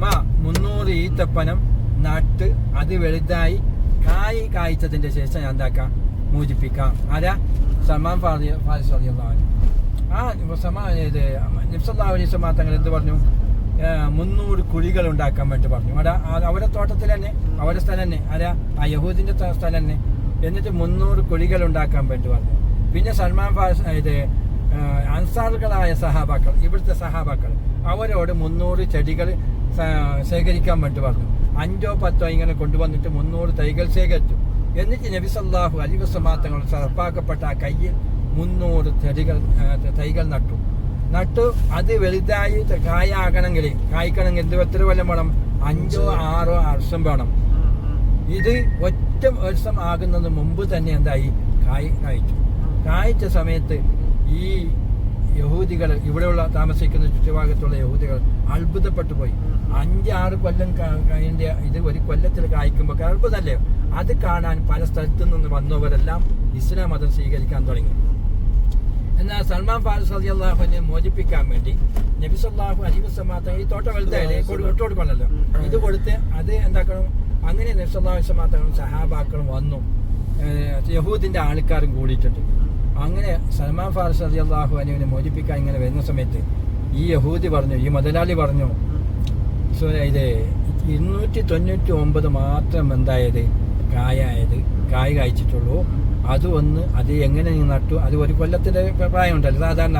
മാ മുന്നൂറ് ഈത്തപ്പനം നട്ട് അത് വലുതായി കായ് കായ്ച്ചതിന്റെ ശേഷം ഞാൻ എന്താക്കാം? മോചിപ്പിക്കാം. ആരാ? സമാൻ ഫാദി- റളിയല്ലാഹു അൻഹു. ആ സമാ ഇത് നിഫ്സല്ലാ വസല്ലം തങ്ങൾ എന്ത് പറഞ്ഞു? മുന്നൂറ് കുഴികൾ ഉണ്ടാക്കാൻ വേണ്ടി പറഞ്ഞു. അവിടെ അവരുടെ തോട്ടത്തിൽ തന്നെ അവരുടെ സ്ഥലം തന്നെ ആരാ ആ യഹൂദിന്റെ സ്ഥലം തന്നെ എന്നിട്ട് മുന്നൂറ് കുഴികൾ ഉണ്ടാക്കാൻ വേണ്ടി പറഞ്ഞു. പിന്നെ സൽമാൻ ഫാസ് ഇത് അൻസാറുകളായ സഹാബാക്കൾ ഇവിടുത്തെ സഹാബാക്കൾ അവരോട് മുന്നൂറ് ചെടികൾ ശേഖരിക്കാൻ വേണ്ടി പറഞ്ഞു. അഞ്ചോ പത്തോ ഇങ്ങനെ കൊണ്ടുവന്നിട്ട് മുന്നൂറ് തൈകൾ ശേഖരിച്ചു. എന്നിട്ട് നബിസല്ലാഹു സല്ലാഹു അലി വസമാങ്ങൾ സർപ്പാക്കപ്പെട്ട ആ കയ്യിൽ മുന്നൂറ് ചെടികൾ തൈകൾ നട്ടു. നട്ടു അത് വലുതായി കായാകണമെങ്കിൽ കായ്ക്കണമെങ്കിൽ എന്ത് എത്ര കൊല്ലം വേണം? അഞ്ചോ ആറോ വർഷം വേണം. ഇത് ഒറ്റ വർഷം ആകുന്നതിന് മുമ്പ് തന്നെ എന്തായി? കായ് കായ്ച്ചു. കായ്ച്ച സമയത്ത് ഈ യഹൂദികൾ ഇവിടെയുള്ള താമസിക്കുന്ന ചുറ്റുഭാഗത്തുള്ള യഹൂദികൾ അത്ഭുതപ്പെട്ടു പോയി. അഞ്ചാറ് കൊല്ലം കഴിഞ്ഞ ഇത് ഒരു കൊല്ലത്തിൽ കായ്ക്കുമ്പോൾ അത്ഭുതമല്ലേ? അത് കാണാൻ പല സ്ഥലത്തു നിന്ന് വന്നവരെല്ലാം ഇസ്ലാം മതം സ്വീകരിക്കാൻ തുടങ്ങി. എന്നാൽ സൽമാൻ ഫാരിസ് അലി അള്ളാഹുവിനെ മോചിപ്പിക്കാൻ വേണ്ടി നബി സല്ലാഹു അലി വസ്മാത്ത ഈ തോട്ടം വലുതായാലേ ഇട്ട് കൊടുക്കണല്ലോ ഇത് കൊടുത്ത് അത് എന്താക്കണം? അങ്ങനെ നബി സല്ലാഹു വസ്മാത്തങ്ങളും സഹാബാക്കളും വന്നു. യഹൂദിന്റെ ആൾക്കാരും കൂടിയിട്ടുണ്ട്. അങ്ങനെ സൽമാൻ ഫാരിസ് അലി അള്ളാഹു അനുവിനെ മോചിപ്പിക്കാൻ ഇങ്ങനെ വരുന്ന സമയത്ത് ഈ യഹൂദി പറഞ്ഞു ഈ മുതലാളി പറഞ്ഞു ഇത് ഇരുന്നൂറ്റി തൊണ്ണൂറ്റി ഒമ്പത് മാത്രം എന്തായത്? കായായത് കായ് കായ്ച്ചിട്ടുള്ളൂ. അത് ഒന്ന് അത് എങ്ങനെ നട്ടു? അത് ഒരു കൊല്ലത്തിന്റെ പ്രായമുണ്ടല്ലോ സാധാരണ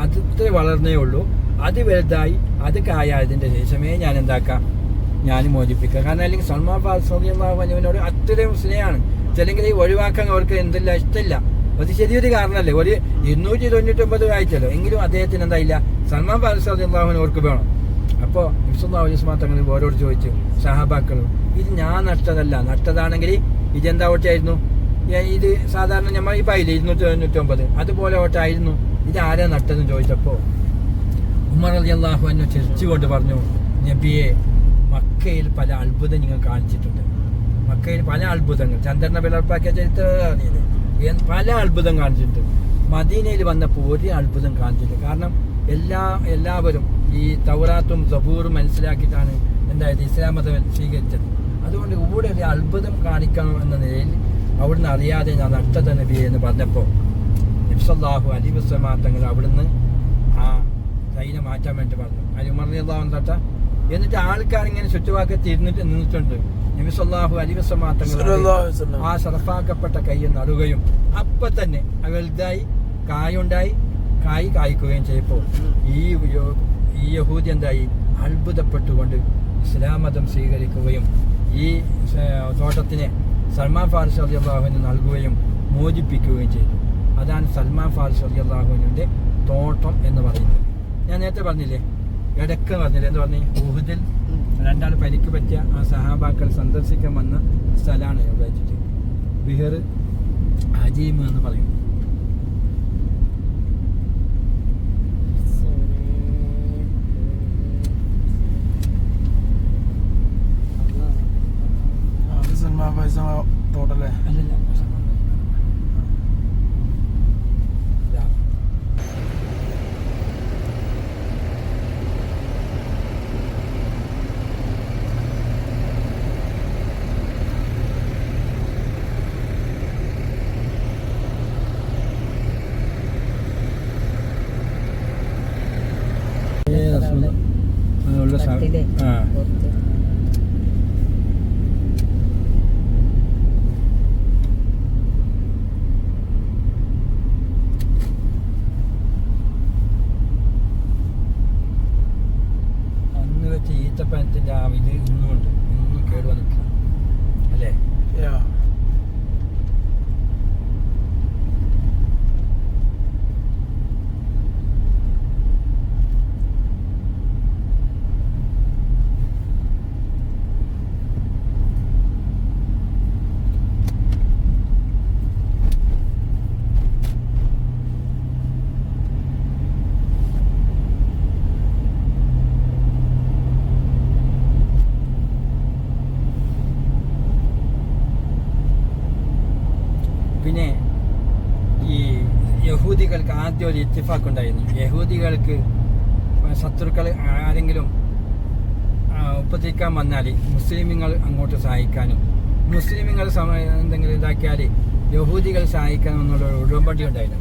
അത് ഇത്ര വളർന്നേ ഉള്ളൂ. അത് വലുതായി അത് കായതിന്റെ ശേഷമേ ഞാൻ എന്താക്കാം? ഞാൻ മോചിപ്പിക്കാം. കാരണം അല്ലെങ്കിൽ സൽമാൻ ഫാസിനോട് അത്രയും സ്നേഹമാണ്. ചിലങ്കിൽ ഒഴിവാക്കാൻ അവർക്ക് എന്തില്ല ഇഷ്ടമില്ല. അത് ശരിയൊരു കാരണമല്ലേ ഒരു ഇരുന്നൂറ്റി തൊണ്ണൂറ്റി ഒമ്പത് വായിച്ചല്ലോ എങ്കിലും അദ്ദേഹത്തിന് എന്തായില്ല? സൽമാൻ ഫാസിന് അവർക്ക് വേണം. അപ്പോൾ ഇസ്ലാം തങ്ങൾ ഓരോട് ചോദിച്ചു സഹാബാക്കളും ഇത് ഞാൻ നട്ടതല്ല. നട്ടതാണെങ്കിൽ ഇതെന്താ ഏ- ഇത് സാധാരണ നമ്മൾ ഈ പൈല ഇരുന്നൂറ്റി തൊണ്ണൂറ്റി ഒമ്പത് അതുപോലെ ഓട്ടായിരുന്നു. ഇത് ആരാ നട്ടതെന്ന് ചോദിച്ചപ്പോൾ ഉമർ അലി അള്ളാഹു എന്നെ ചിരിച്ചുകൊണ്ട് പറഞ്ഞു നബിയെ മക്കയിൽ പല അത്ഭുതം നിങ്ങൾ കാണിച്ചിട്ടുണ്ട്. മക്കയിൽ പല അത്ഭുതങ്ങൾ. ചന്ദ്രനെ വിളർപ്പാക്കിയ ചരിത്രം അറിയില്ലേ? പല അത്ഭുതം കാണിച്ചിട്ടുണ്ട്. മദീനയിൽ വന്നപ്പോൾ ഒരു അത്ഭുതം കാണിച്ചിട്ടുണ്ട്. കാരണം എല്ലാ എല്ലാവരും ഈ തൗറാത്തും സബൂറും മനസ്സിലാക്കിയിട്ടാണ് എന്തായത്? ഇസ്ലാം മതം സ്വീകരിച്ചത്. അതുകൊണ്ട് കൂടെ ഒരു അത്ഭുതം കാണിക്കണം എന്ന നിലയിൽ അവിടുന്ന് അറിയാതെ ഞാൻ നട്ടത നബി എന്ന് പറഞ്ഞപ്പോൾ നബ്സല്ലാഹു അലി വസ്ലമാ തങ്ങൾ അവിടുന്ന് ആ ലൈനെ മാറ്റാൻ വേണ്ടി പറഞ്ഞു. അരിമറിയാൻ തട്ട. എന്നിട്ട് ആൾക്കാർ ഇങ്ങനെ ചുറ്റുഭാഗത്ത് ഇരുന്നിട്ട് നിന്നിട്ടുണ്ട്. നബിസല്ലാഹു അലി അലൈഹി വസല്ലം. ആ സർഫാക്കപ്പെട്ട കൈ നടുകയും അപ്പൊ തന്നെ വലുതായി കായുണ്ടായി കായ് കായ്ക്കുകയും ചെയ്യപ്പോൾ ഈ ഈ യഹൂദി എന്തായി? അത്ഭുതപ്പെട്ടുകൊണ്ട് ഇസ്ലാം മതം സ്വീകരിക്കുകയും ഈ തോട്ടത്തിനെ സൽമാൻ ഫാരിസ് അലി അള്ളാഹുവിന് നൽകുകയും മോചിപ്പിക്കുകയും ചെയ്തു. അതാണ് സൽമാൻ ഫാരിസ് അലി അള്ളാഹുവിന്റെ തോട്ടം എന്ന് പറയുന്നത്. ഞാൻ നേരത്തെ പറഞ്ഞില്ലേ? ഇടയ്ക്ക് പറഞ്ഞില്ലേ? എന്ന് പറഞ്ഞു? ഊഹദിൽ രണ്ടാൾ പരിക്ക് പറ്റിയ ആ സഹാബാക്കൾ സന്ദർശിക്കാൻ വന്ന സ്ഥലമാണ് വെച്ചിട്ട് ബിഹർ അജീം എന്ന് പറയും അത് സൽമാൻ ഫൈസ തോട്ടല്ലേ അല്ലല്ല ഇതാ. ഏ, റസൂൽ. അതിനുള്ള സ- കട്ടിൽ. ആ പുറത്ത്. അന്ന് വെച്ച ഈത്തപ്പഴത്തിന്റെ ആ ഇത് ഇന്നും ഉണ്ട് ഇന്നും കേടുവ നിൽക്കുക അല്ലേ യാ പിന്നെ ഈ യഹൂദികൾക്ക് ഒരു ഇത്തിഫാക്ക് ഉണ്ടായിരുന്നു യഹൂദികൾക്ക് ശത്രുക്കൾ ആരെങ്കിലും ഉപദ്രവിക്കാൻ വന്നാൽ മുസ്ലിമുകൾ അങ്ങോട്ട് സഹായിക്കാനും മുസ്ലിമുകൾ എന്തെങ്കിലും ഇതാക്കിയാൽ യഹൂദികൾ സഹായിക്കാനും എന്നുള്ള ഒരു ഉടമ്പടി ഉണ്ടായിരുന്നു.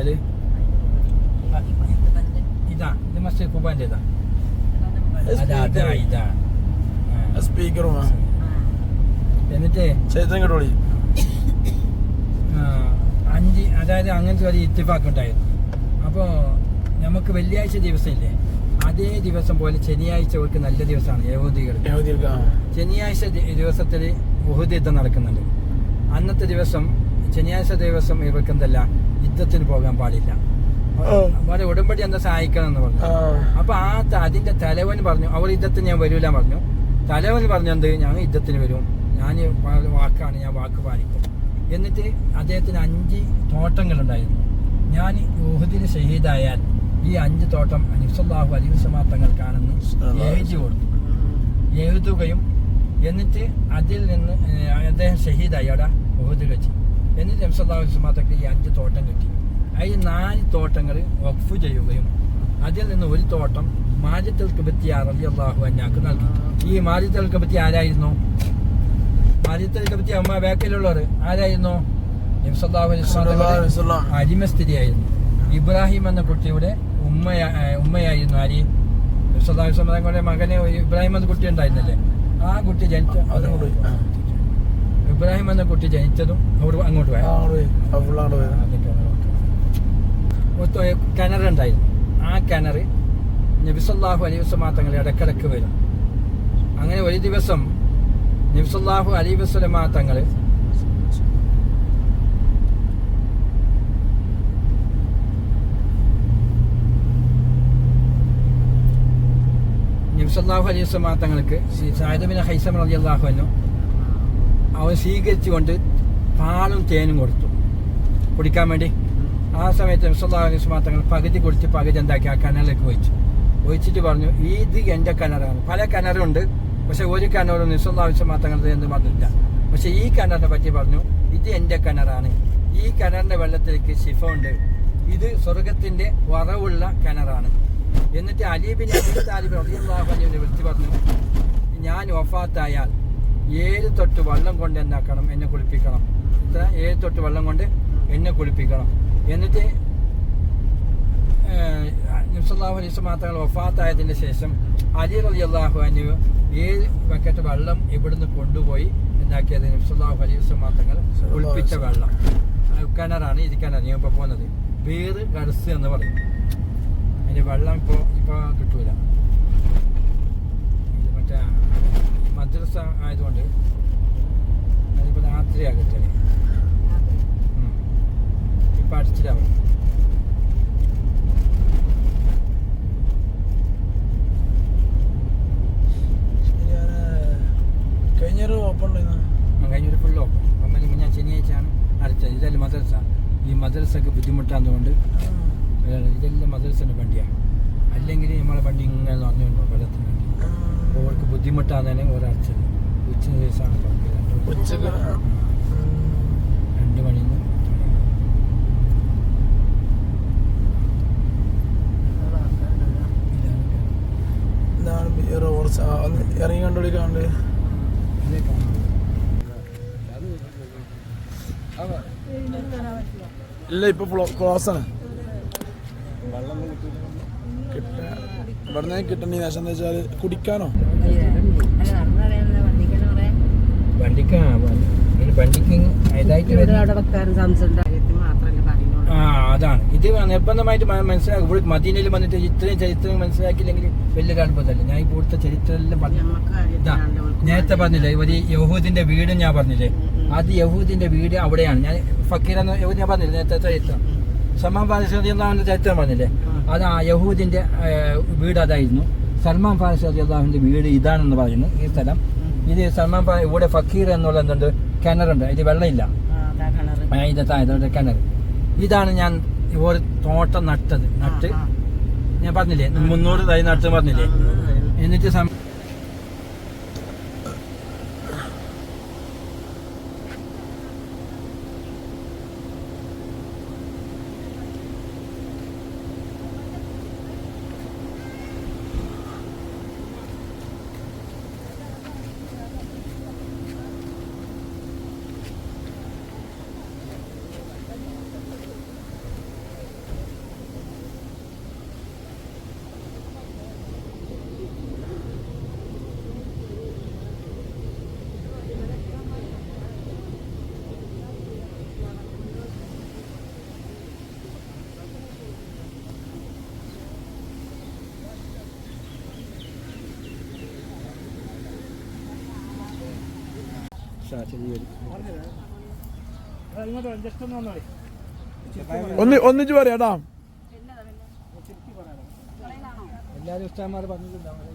അത്? ഇതാ ഇത് മസ്ജിദ് കുബാന്റെ ഇതാ. അതാ ഇതാ. എന്നിട്ട് കേട്ടോളി ആ, അഞ്ച് അതായത് അങ്ങനത്തെ ഒരു ഇത്തിഫാക്ക് ഉണ്ടായിരുന്നു. അപ്പോൾ നമുക്ക് വെള്ളിയാഴ്ച ദിവസമില്ലേ? അതേ ദിവസം പോലെ ശനിയാഴ്ച അവർക്ക് നല്ല ദിവസമാണ് യഹൂദികൾ. ശനിയാഴ്ച ദിവസത്തിൽ ഉഹുദ് യുദ്ധം നടക്കുന്നുണ്ട്. അന്നത്തെ ദിവസം ശനിയാഴ്ച ദിവസം ഇവർക്ക് എന്തല്ല യുദ്ധത്തിന് പോകാൻ പാടില്ല. അവരെ ഉടമ്പടി എന്താ സഹായിക്കണം എന്ന് പറഞ്ഞു. അപ്പൊ ആ അതിന്റെ തലവൻ പറഞ്ഞു അവർ യുദ്ധത്തിന് ഞാൻ വരൂല പറഞ്ഞു. തലവൻ പറഞ്ഞു എന്ത്? ഞാൻ യുദ്ധത്തിന് വരും. ഞാൻ വാക്കാണ് ഞാൻ വാക്ക് പാലിക്കും. എന്നിട്ട് അദ്ദേഹത്തിന് അഞ്ച് തോട്ടങ്ങളുണ്ടായിരുന്നു. ഞാൻ ഊഹദിന് ഷഹീദായാൽ ഈ അഞ്ച് തോട്ടം അനിസല്ലാഹു അലിവസമാ തങ്ങൾക്കാണെന്ന് എഴുതി കൊടുത്തു. എഴുതുകയും എന്നിട്ട് അതിൽ നിന്ന് അദ്ദേഹം ഷഹീദായി അവിടെ ഊഹദിൽ വെച്ച്. എന്നിട്ട് നബ്സല്ലാഹു അലിസ്മാ ഈ അഞ്ച് തോട്ടം കിട്ടി. അതിൽ നാല് തോട്ടങ്ങൾ വഖഫ് ചെയ്യുകയും അതിൽ നിന്ന് ഒരു തോട്ടം മാജിത്തൽ കബത്തി അറബി അള്ളാഹു അന്നാക്ക് നൽകി. ഈ മാജിത്തൽ കബത്തി ആരായിരുന്നു? മാജിത്തൽ കബത്തി അമ്മ ബാക്കിലുള്ളവർ ആരായിരുന്നു? അരിമസ്ഥിതിയായിരുന്നു ഇബ്രാഹിം എന്ന കുട്ടിയുടെ ഉമ്മ ഉമ്മയായിരുന്നു ആര് സദാസമതങ്ങളുടെ മകനെ ഇബ്രാഹിം എന്ന കുട്ടി ഉണ്ടായിരുന്നല്ലേ? ആ കുട്ടി ജനിച്ച ഇബ്രാഹിം എന്ന കുട്ടി ജനിച്ചതും അവിടെ അങ്ങോട്ട് അവിടെ പോയി. ആ, കിണർ നബിസല്ലാഹു അലൈഹി മാത്രങ്ങൾ ഇടക്കിടക്ക് വരും. അങ്ങനെ ഒരു ദിവസം നബിസല്ലാഹു അലൈഹി വസ്ലമ തങ്ങൾ നബിസല്ലാഹു അലി വസ്ലമ തങ്ങൾക്ക് സാഹിദബിൻ ഹൈസം അലി അള്ളാഹു അന്നു അവൻ സ്വീകരിച്ചുകൊണ്ട് പാലും തേനും കൊടുത്തു. കുടിക്കാൻ വേണ്ടി. ആ സമയത്ത് നബ്സല്ലാ അലി വസ്ലമ തങ്ങൾ പകുതി കുടിച്ച് പകുതി എന്താക്കി ആ കിണറിലേക്ക് ഒഴിച്ചു. ഒഴിച്ചിട്ട് പറഞ്ഞു ഇത് എന്റെ കിണറാണ്. പല കിണറുണ്ട് പക്ഷെ ഒരു കിണറും നിസ്വന്താവശ്യം മാത്രങ്ങളത് എന്ന് പറഞ്ഞില്ല. പക്ഷെ ഈ കിണറിനെ പറ്റി പറഞ്ഞു. ഇത് എന്റെ കിണറാണ്. ഈ കിണറിന്റെ വെള്ളത്തിലേക്ക് ശിഫ ഉണ്ട്. ഇത് സ്വർഗത്തിന്റെ വറവുള്ള കിണറാണ്. എന്നിട്ട് അലീബിനെ അലി താലിബ് റളിയല്ലാഹു അൻഹുവിനെ വിളിച്ചു പറഞ്ഞു ഞാൻ ഒഫാത്തായാൽ ഏഴ് തൊട്ട് വെള്ളം കൊണ്ട് എന്നാക്കണം? എന്നെ കുളിപ്പിക്കണം. ഇത്ര? ഏഴ് തൊട്ട് വെള്ളം കൊണ്ട് എന്നെ കുളിപ്പിക്കണം. എന്നിട്ട് നിംസല്ലാഹു അലൈസ് മാത്രങ്ങൾ വഫാത്തായതിന് ശേഷം അലി അലി അള്ളാഹു അനു ഏഴ് ബക്കറ്റ് വെള്ളം ഇവിടുന്ന് കൊണ്ടുപോയി എന്നാക്കിയത് നിംസല്ലാഹു അലൈസ് മാത്രങ്ങൾ ഒളിപ്പിച്ച വെള്ളം. കിണറാണ് ഇത് കിണർ ഞാൻ ഇപ്പോൾ പോകുന്നത്. വേറ് ഗഡ്സ് എന്ന് പറയും. അതിന് വെള്ളം ഇപ്പോൾ ഇപ്പോൾ കിട്ടൂല. മറ്റേ മദ്രസ ആയതുകൊണ്ട് അതിപ്പോൾ രാത്രിയാകട്ടെ ഇപ്പം അടിച്ചിട്ടാവും കഴിഞ്ഞൊരു ഓപ്പൺ ഉണ്ടായിരുന്നു കഴിഞ്ഞൊരു ഫുൾ ഓപ്പൺ അപ്പം ഞാൻ ശനിയാഴ്ചയാണ്. അടിച്ചത് ഇതല്ല മദ്രസ. ഈ മദ്രസക്ക് ബുദ്ധിമുട്ടാകുന്നതുകൊണ്ട് ഇതെല്ലാം മദ്രസന്റെ വണ്ടിയാണ് അല്ലെങ്കിൽ നമ്മളെ വണ്ടി ഇങ്ങനെ നടന്നുണ്ടോ വെള്ളത്തിന് വേണ്ടി. അവർക്ക് ബുദ്ധിമുട്ടാകുന്നതിന് ഒരടിച്ചത് ഉച്ച ദിവസമാണ് തുടങ്ങിയത് രണ്ട് മണി. ഉച്ചയ്ക്ക് രണ്ട് മണിയിൽ നിന്ന് എന്താണ് ബിയർ ഇറങ്ങി കണ്ടുപിടിക്കാണ്ട് ഇല്ല ഇപ്പൊ ക്ലോസ് ആണ്. ഇവിടുന്ന് കിട്ടണ ശേഷം എന്താ വെച്ചാൽ കുടിക്കാനോ? വണ്ടിക്ക് വണ്ടിക്ക് ഇതായിട്ട് അവിടെ വെക്കാനും സംശയം അതാണ്. ഇത് നിർബന്ധമായിട്ട് മനസ്സിലാക്കും. ഇവിടെ മദീനയിൽ വന്നിട്ട് ഇത്രയും ചരിത്രം മനസ്സിലാക്കിയില്ലെങ്കിൽ വലിയൊരു അത്ഭുതമല്ല ഞാൻ ഇവിടുത്തെ ചരിത്രം എല്ലാം പറഞ്ഞു നേരത്തെ പറഞ്ഞില്ലേ ഒരു യഹൂദിന്റെ വീട് ഞാൻ പറഞ്ഞില്ലേ? അത് യഹൂദിന്റെ വീട് അവിടെയാണ്. ഞാൻ ഫക്കീർ എന്ന് യഹൂദ് ഞാൻ പറഞ്ഞില്ലേ നേരത്തെ ചരിത്രം? സൽമാൻ ഫാരിസ് അള്ളാഹുവിന്റെ ചരിത്രം പറഞ്ഞില്ലേ? അത് ആ യഹൂദിന്റെ വീട് അതായിരുന്നു. സൽമാൻ ഫാരിസ് അള്ളാഹുവിന്റെ വീട് ഇതാണെന്ന് പറയുന്നു ഈ സ്ഥലം. ഇത് സൽമാൻ ഫാ ഇവിടെ ഫക്കീർ എന്നുള്ള എന്തുണ്ട്? കിണറുണ്ട്. ഇത് വെള്ളമില്ല. ഇതത്താ ഇതോടെ കിണർ ഇതാണ് ഞാൻ ഒരു തോട്ടം നട്ടത്. നട്ട്. ഞാൻ പറഞ്ഞില്ലേ മുന്നൂറ് തൈ നട്ടെന്ന് പറഞ്ഞില്ലേ? എന്നിട്ട് ഒന്ന് ഒന്നിച്ച് പറയാട്ടാ എല്ലാവരും ഉസ്താന്മാർ പറഞ്ഞിട്ടുണ്ടാവും.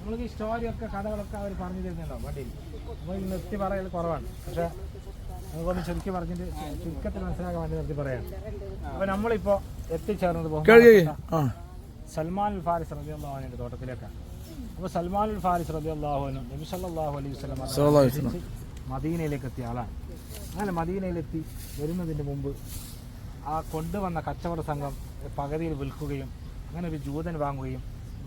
നമ്മൾക്ക് സ്റ്റോറിയൊക്കെ കഥകളൊക്കെ അവർ പറഞ്ഞു തരുന്നുണ്ടോ വണ്ടിയിൽ. നമ്മൾ നിർത്തി പറയൽ കുറവാണ്. പക്ഷെ നമുക്കൊന്ന് ചുരുക്കി പറഞ്ഞിട്ട് ചുരുക്കത്തിൽ മനസ്സിലാക്കാൻ വേണ്ടി നിർത്തി പറയാം. അപ്പൊ നമ്മളിപ്പോ എത്തിച്ചേർന്നത് സൽമാൻ ഉൽ ഫാരിസ് റബി അള്ളാഹുവിന്റെ തോട്ടത്തിലേക്കാണ്. അപ്പോൾ സൽമാൻ ഉൽ ഫാരിസ് റബി അള്ളാഹുവിനും നബി സല്ലല്ലാഹു അലൈഹി വസല്ലം. മദീനയിലേക്ക് എത്തിയ ആളാണ്. അങ്ങനെ മദീനയിലെത്തി വരുന്നതിന് മുമ്പ് ആ കൊണ്ടുവന്ന കച്ചവട സംഘം പകുതിയിൽ വിൽക്കുകയും അങ്ങനെ ഒരു ജൂതൻ വാങ്ങുകയും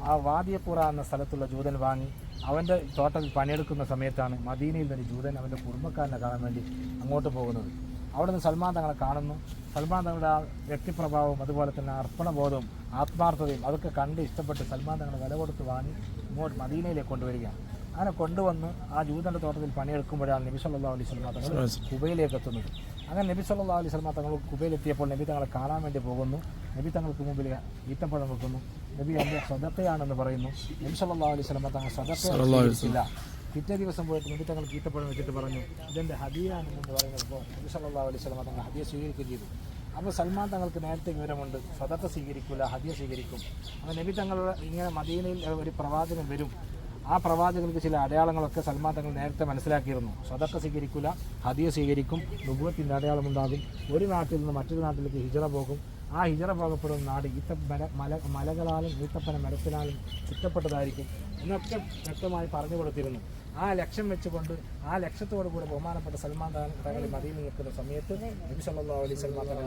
ആ വാദിയപ്പുറ എന്ന സ്ഥലത്തുള്ള ജൂതൻ വാങ്ങി അവന്റെ തോട്ടത്തിൽ പണിയെടുക്കുന്ന സമയത്താണ് മദീനയിൽ നിന്ന് ജൂതൻ അവന്റെ കുടുംബക്കാരനെ കാണാൻ വേണ്ടി അങ്ങോട്ട് പോകുന്നത്. അവിടെ നിന്ന് സൽമാൻ തങ്ങളെ കാണുന്നു. സൽമാൻ തങ്ങളുടെ ആ വ്യക്തിപ്രഭാവവും അതുപോലെ തന്നെ അർപ്പണബോധവും ആത്മാർത്ഥതയും അതൊക്കെ കണ്ട് ഇഷ്ടപ്പെട്ട് സൽമാൻ തങ്ങളെ വില കൊടുത്ത് വാങ്ങി ഇങ്ങോട്ട് മദീനയിലേക്ക് കൊണ്ടുവരികയാണ്. അങ്ങനെ കൊണ്ടുവന്ന് ആ ജൂതന്റെ തോട്ടത്തിൽ പണിയെടുക്കുമ്പോഴാണ് നിമിഷം അള്ളാഹു അലൈഹി വസല്ലം തങ്ങൾ കുബയിലേക്ക് എത്തുന്നത്. അങ്ങനെ നബി സല്ലാ അലൈഹി വസല്ലം തങ്ങൾ കുബയിലെത്തിയപ്പോൾ നബി തങ്ങളെ കാണാൻ വേണ്ടി പോകുന്നു. നബി തങ്ങൾക്ക് മുമ്പിൽ ഈത്തപ്പഴം വെക്കുന്നു. നബി എന്റെ സ്വതക്കയാണെന്ന് പറയുന്നു. നബി സല്ലാ അലൈഹി വസല്ലം തങ്ങൾ സ്വതക്കയില്ല പിറ്റേ ദിവസം പോയിട്ട് നബി തങ്ങൾക്ക് ഈത്തപ്പഴം വെച്ചിട്ട് പറഞ്ഞു ഇതെന്റെ ഹദിയാണെന്ന് പറയുന്നപ്പോൾ നബി സല്ലാ അലൈഹി വസല്ലം തങ്ങൾ ഹദിയ സ്വീകരിക്കുകയും ചെയ്തു. അപ്പോൾ സൽമാൻ തങ്ങൾക്ക് നേരത്തെ വിവരമുണ്ട് സ്വതക്ക സ്വീകരിക്കില്ല ഹദിയ സ്വീകരിക്കും. അപ്പോൾ നബി തങ്ങളുടെ ഇങ്ങനെ മദീനയിൽ ഒരു പ്രവാചകൻ വരും. ആ പ്രവാചകർക്ക് ചില അടയാളങ്ങളൊക്കെ സൽമാൻ തങ്ങൾ നേരത്തെ മനസ്സിലാക്കിയിരുന്നു. സ്വതക്ക സ്വീകരിക്കില്ല ഹദിയ സ്വീകരിക്കും. നുബുവത്തിന്റെ അടയാളമുണ്ടാകും. ഒരു നാട്ടിൽ നിന്ന് മറ്റൊരു നാട്ടിലേക്ക് ഹിജറ പോകും. ആ ഹിജറ പോകപ്പെടുന്ന നാട് ഈത്ത മല മല മലകളാലും ഈത്തപ്പന മരത്തിനാലും ചുറ്റപ്പെട്ടതായിരിക്കും എന്നൊക്കെ വ്യക്തമായി പറഞ്ഞു കൊടുത്തിരുന്നു. ആ ലക്ഷ്യം വെച്ചുകൊണ്ട് ആ ലക്ഷ്യത്തോടു കൂടി ബഹുമാനപ്പെട്ട സൽമാൻ തങ്ങൾ മതിയിൽ നിൽക്കുന്ന സമയത്ത് നബി അലൈഹി വസല്ലം തങ്ങൾ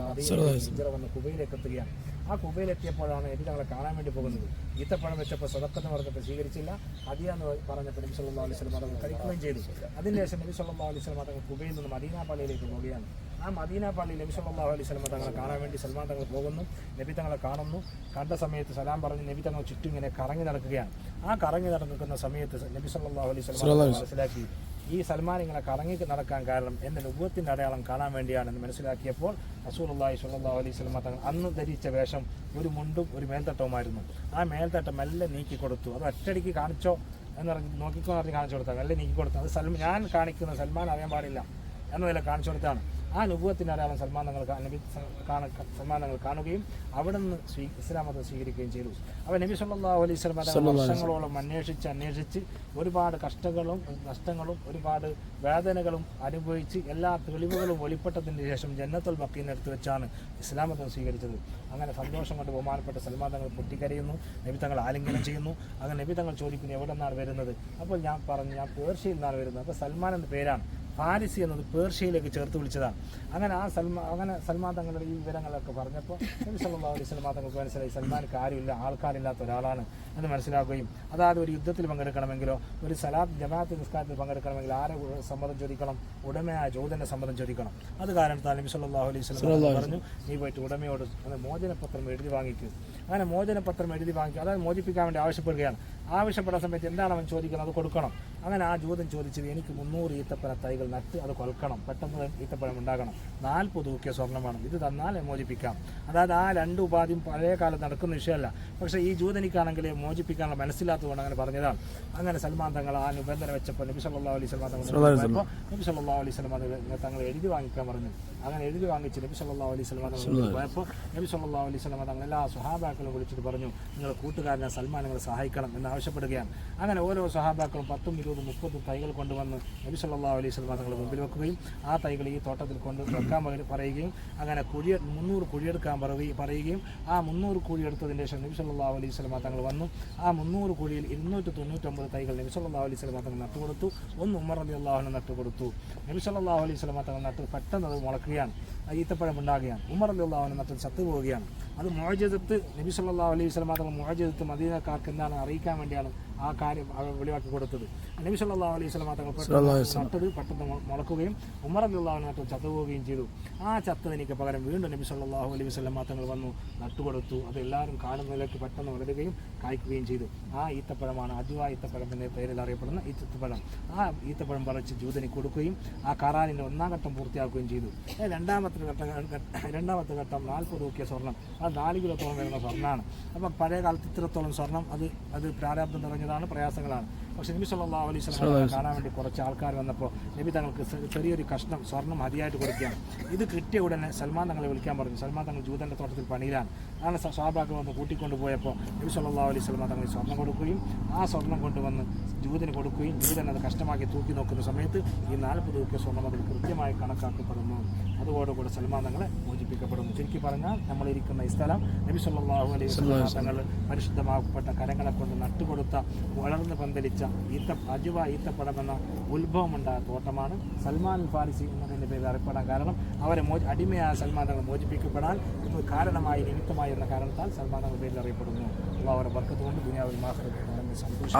ഹിജറ വന്ന് കുബയിലേക്ക് എത്തുകയാണ് ആ കുബയിലെത്തിയപ്പോഴാണ് നബി തങ്ങളെ കാണാൻ വേണ്ടി പോകുന്നത്. ഈത്തപ്പഴം വെച്ചപ്പോൾ സ്വതക്കെന്ന് പറഞ്ഞപ്പോൾ സ്വീകരിച്ചില്ല. അതിയാന്ന് പറഞ്ഞപ്പോൾ നബി സല്ലല്ലാഹു അലൈഹി തങ്ങൾ കഴിക്കുകയും ചെയ്തു. അതിനുശേഷം നബി സല്ലല്ലാഹു അലൈഹി വസല്ലം തങ്ങൾ കുബയിൽ നിന്ന് മദീന പള്ളിയിലേക്ക് പോവുകയാണ്. ആ മദീന പള്ളി നബി സല്ലല്ലാഹു അലൈഹി സ്വലമ തങ്ങളെ കാണാൻ വേണ്ടി സൽമാൻ തങ്ങൾ പോകുന്നു. നബി തങ്ങളെ കാണുന്നു. കണ്ട സമയത്ത് സലാം പറഞ്ഞ് നബി തങ്ങൾ ചുറ്റും ഇങ്ങനെ കറങ്ങി നടക്കുകയാണ്. ആ കറങ്ങി നടക്കുന്ന സമയത്ത് നബി സല്ലല്ലാഹു അലൈഹി സ്വലമ മനസ്സിലാക്കി ഈ സൽമാൻ ഇങ്ങനെ കറങ്ങി നടക്കാൻ കാരണം എന്റെ നുബുവത്തിന്റെ അടയാളം കാണാൻ വേണ്ടിയാണെന്ന് മനസ്സിലാക്കിയപ്പോൾ റസൂലുള്ളാഹി സ്വല്ലല്ലാഹു അലൈഹി സ്വലമ തങ്ങൾ അന്ന് ധരിച്ച വേഷം ഒരു മുണ്ടും ഒരു മേൽത്തട്ടവുമായിരുന്നു. ആ മേൽത്തട്ടം മെല്ലെ നീക്കി കൊടുത്തു. അത് ഒറ്റയടിക്ക് കാണിച്ചോ എന്ന് പറഞ്ഞ് നോക്കിക്കോ പറഞ്ഞ് കാണിച്ചു കൊടുത്താൽ മെല്ലെ നീക്കി കൊടുത്തു. അത് സൽമാൻ ഞാൻ കാണിക്കുന്ന സൽമാൻ അറിയാൻ പാടില്ല. എന്നതിലെ കാണിച്ചു കൊടുത്താണ്. ആ നുബുവത്തിന്റെ അടയാളം സൽമാൻ തങ്ങൾ നബി സൽമാൻ തങ്ങൾ കാണുകയും അവിടെ നിന്ന് സ്വീ ഇസ്ലാം മതം സ്വീകരിക്കുകയും ചെയ്തു. അപ്പോൾ നബി സല്ലാ അലൈഹി തങ്ങൾ വർഷങ്ങളോളം അന്വേഷിച്ച് അന്വേഷിച്ച് ഒരുപാട് കഷ്ടങ്ങളും നഷ്ടങ്ങളും ഒരുപാട് വേദനകളും അനുഭവിച്ച് എല്ലാ തെളിവുകളും വെളിപ്പെട്ടതിന് ശേഷം ജന്നത്തുൽ ബക്കീനെടുത്ത് വെച്ചാണ് ഇസ്ലാം മതം സ്വീകരിച്ചത്. അങ്ങനെ സന്തോഷം കൊണ്ട് ബഹുമാനപ്പെട്ട സൽമാൻ തങ്ങൾ പൊട്ടിക്കരയുന്നു. നബി തങ്ങൾ ആലിംഗനം ചെയ്യുന്നു. അങ്ങനെ നബി തങ്ങൾ ചോദിക്കുന്നു എവിടെ നിന്നാണ് വരുന്നത്? അപ്പോൾ ഞാൻ പറഞ്ഞു ഞാൻ പേർഷ്യയിൽ നിന്നാണ് വരുന്നത്. അപ്പോൾ സൽമാൻ എന്ന പേരാണ്. ഫാരിസി എന്നത് പേർഷ്യയിലേക്ക് ചേർത്ത് വിളിച്ചതാണ്. അങ്ങനെ ആ സൽമാ അങ്ങനെ സൽമാൻ തങ്ങളുടെ ഈ വിവരങ്ങളൊക്കെ പറഞ്ഞപ്പോൾ നബി സല്ലല്ലാഹു അലൈഹി വസല്ലം തങ്ങൾക്ക് മനസ്സിലായി സൽമാൻ കാര്യമില്ല ആൾക്കാരില്ലാത്ത ഒരാളാണ് എന്ന് മനസ്സിലാക്കുകയും അതായത് ഒരു യുദ്ധത്തിൽ പങ്കെടുക്കണമെങ്കിലോ ഒരു സലാത്ത് ജമാഅത്ത് നിസ്കാരത്തിൽ പങ്കെടുക്കണമെങ്കിൽ ആരെ സമ്മതം ചോദിക്കണം? ഉടമയായ ജോതന്റെ സമ്മതം ചോദിക്കണം. അത് കാരണത്താൽ നബി സല്ലല്ലാഹു അലൈഹി വസല്ലം പറഞ്ഞു നീ പോയിട്ട് ഉടമയോട് അത് മോചനപത്രം എഴുതി വാങ്ങിക്കുക അങ്ങനെ മോചനപത്രം എഴുതി വാങ്ങിക്കുക അതായത് മോചിപ്പിക്കാൻ വേണ്ടി ആവശ്യപ്പെടുകയാണ്. ആവശ്യപ്പെട്ട സമയത്ത് എന്താണ് അവൻ ചോദിക്കുന്നത്? അത് കൊടുക്കണം. അങ്ങനെ ആ ജൂതൻ ചോദിച്ചത് എനിക്ക് മുന്നൂറ് ഈത്തപ്പന തൈകൾ നട്ട് അത് കൊൽക്കണം. പെട്ടെന്ന് ഈത്തപ്പഴം ഉണ്ടാകണം. നാൽപ്പത് തൂക്കിയ സ്വർണം വേണം. ഇത് തന്നാൽ മോചിപ്പിക്കാം. അതായത് ആ രണ്ട് ഉപാധിയും പഴയ കാലത്ത് നടക്കുന്ന വിഷയമല്ല. പക്ഷേ ഈ ജൂതനിക്കാണെങ്കിൽ മോചിപ്പിക്കാനുള്ള മനസ്സിലാത്തതുകൊണ്ട് അങ്ങനെ പറഞ്ഞതാണ്. അങ്ങനെ സൽമാൻ തങ്ങൾ ആ നിബന്ധന വെച്ചപ്പോൾ നബി സല്ലല്ലാഹു അലൈഹി വസല്ലം തങ്ങൾ നബി സല്ലല്ലാഹു അലൈഹി തങ്ങൾ തങ്ങൾ എഴുതി വാങ്ങിക്കാൻ പറഞ്ഞു. അങ്ങനെ എഴുതി വാങ്ങിച്ച് നബി സല്ലാ അലൈഹി തങ്ങൾ പോയപ്പോൾ നബി സല്ലാ അലൈഹി വസല്ലം തങ്ങൾ എല്ലാ സ്വഹാബാക്കളും വിളിച്ചിട്ട് പറഞ്ഞു നിങ്ങളുടെ കൂട്ടുകാരനെ സൽമാൻ നിങ്ങൾ സഹായിക്കണം എന്ന് ആവശ്യപ്പെടുകയാണ്. അങ്ങനെ ഓരോ സ്വഹാബാക്കളും പത്തും ഇരുപതും മുപ്പതും തൈകൾ കൊണ്ടുവന്ന് നബി സല്ലാ അലൈഹി വസല്ലം തങ്ങൾ മുമ്പിൽ വെക്കുകയും ആ തൈകൾ ഈ തോട്ടത്തിൽ കൊണ്ട് വെക്കാൻ പറയുകയും അങ്ങനെ കുഴി മുന്നൂറ് കുഴിയെടുക്കാൻ പറയുകയും പറയുകയും ആ മുന്നൂറ് കുഴി എടുത്തതിന് ശേഷം നബി സല്ലാ അലൈഹി വസല്ലം തങ്ങൾ വന്നു. ആ മുന്നൂറ് കുഴിയിൽ ഇരുന്നൂറ്റി തൊണ്ണൂറ്റൊമ്പത് തൈകൾ നബി സല്ലാ അലൈഹി വസല്ലം തങ്ങൾ നട്ടുകൊടുത്തു. ഒന്ന് ഉമ്മർ റളിയല്ലാഹു അള്ളാഹുവിന് നട്ടുകൊടുത്തു. നബി സല്ലല്ലാഹു അലൈഹി വസല്ലം തങ്ങൾ നട്ട് പെട്ടെന്ന് അത് മുളക്കുകയാണ് ആ ഈത്തപ്പഴം ഉണ്ടാകുകയാണ് ഉമർ റളിയല്ലാഹു അള്ളാഹുവിന് നട്ട് ചത്തുപോവുകയാണ് അത് മോചിതത്ത് നബി സല്ലല്ലാഹു അലൈഹി വസല്ലം തങ്ങൾ മദീനക്കാർക്ക് എന്താണ് അറിയിക്കാൻ വേണ്ടിയാണ് ആ കാര്യം വെളിവാക്കി കൊടുത്തത്. നബി സല്ലാ അലൈഹി വസല്ലം തങ്ങൾ നട്ടത് പെട്ടെന്ന് മുളക്കുകയും ഉമർ റളിയല്ലാഹു നട്ടത് ചത്തുപോവുകയും ചെയ്തു. ആ ചത്തതിനേക്ക് പകരം വീണ്ടും നബി സല്ലാഹു അലൈഹി വസല്ലം തങ്ങൾ വന്നു നട്ടുകൊടുത്തു അത് എല്ലാവരും കാണുന്നതിലേക്ക് പെട്ടെന്ന് വളരുകയും കായ്ക്കുകയും ചെയ്തു. ആ ഈത്തപ്പഴമാണ് അജുവ ഈത്തപ്പഴം എന്ന പേരിൽ അറിയപ്പെടുന്ന ഈത്തപ്പഴം. ആ ഈത്തപ്പഴം പറിച്ച് ജൂതന് കൊടുക്കുകയും ആ കറാനിന്റെ ഒന്നാം ഘട്ടം പൂർത്തിയാക്കുകയും ചെയ്തു. രണ്ടാമത്തെ ഘട്ടം രണ്ടാമത്തെ ഘട്ടം നാൽപ്പത് നോക്കിയ സ്വർണം. അത് നാല് കിലോത്തോളം വരുന്ന സ്വർണമാണ് അപ്പം പഴയ കാലത്ത് ഇത്രത്തോളം സ്വർണം അത് അത് പ്രാരാബ്ദം നിറഞ്ഞതാണ് പ്രയാസങ്ങളാണ്. പക്ഷേ നബി സല്ലല്ലാഹു അലൈഹി വസല്ലം കാണാൻ വേണ്ടി കുറച്ച് ആൾക്കാർ വന്നപ്പോൾ നബി തങ്ങൾക്ക് ചെറിയൊരു കഷ്ണം സ്വർണം മതിയായിട്ട് കൊടുക്കുകയാണ്. ഇത് കിട്ടിയ ഉടനെ സൽമാൻ തങ്ങളെ വിളിക്കാൻ പറഞ്ഞു. സൽമാൻ തങ്ങൾ ജൂതന്റെ തോട്ടത്തിൽ പണിയിലാണ്. അങ്ങനെ സ്വാഭാവികം വന്ന് കൂട്ടിക്കൊണ്ട് പോയപ്പോൾ നബി സല്ലാ അലൈഹി വസല്ലം തങ്ങൾ സ്വർണം കൊടുക്കുകയും ആ സ്വർണം കൊണ്ടുവന്ന് ജൂതന് കൊടുക്കുകയും ജൂതൻ അത് കഷ്ടമാക്കി തൂക്കി നോക്കുന്ന സമയത്ത് ഈ നാൽപ്പത് രൂപ സ്വർണം അതിൽ കൃത്യമായി കണക്കാക്കപ്പെടുന്നു. അതോടുകൂടെ സൽമാൻ തങ്ങളെ മോചിപ്പിക്കപ്പെടുന്നു. ചുരുക്കി പറഞ്ഞാൽ നമ്മളിരിക്കുന്ന ഈ സ്ഥലം നബി സല്ലാഹു അലൈഹി തങ്ങൾ പരിശുദ്ധമാക്കപ്പെട്ട കരങ്ങളെ കൊണ്ട് നട്ടുകൊടുത്ത വളർന്ന് പന്തലിച്ച ഈത്ത അജുവ ഈത്തപ്പടം എന്ന ഉത്ഭവമുണ്ടായ തോട്ടമാണ് സൽമാൻ ഫാരിസി എന്നതിന്റെ പേരിൽ അറിയപ്പെടാൻ കാരണം അവരെ മോ അടിമയായ സൽമാൻ തങ്ങൾ മോചിപ്പിക്കപ്പെടാൻ കാരണമായി നിമിത്തമായി എന്ന കാരണത്താൽ സൽമാൻ തങ്ങൾ പേരിൽ അറിയപ്പെടുന്നു. അവരുടെ വർക്കത്തുകൊണ്ട് വർക്കത്ത് ദുനിയാവിൽ മാത്രം സന്തോഷം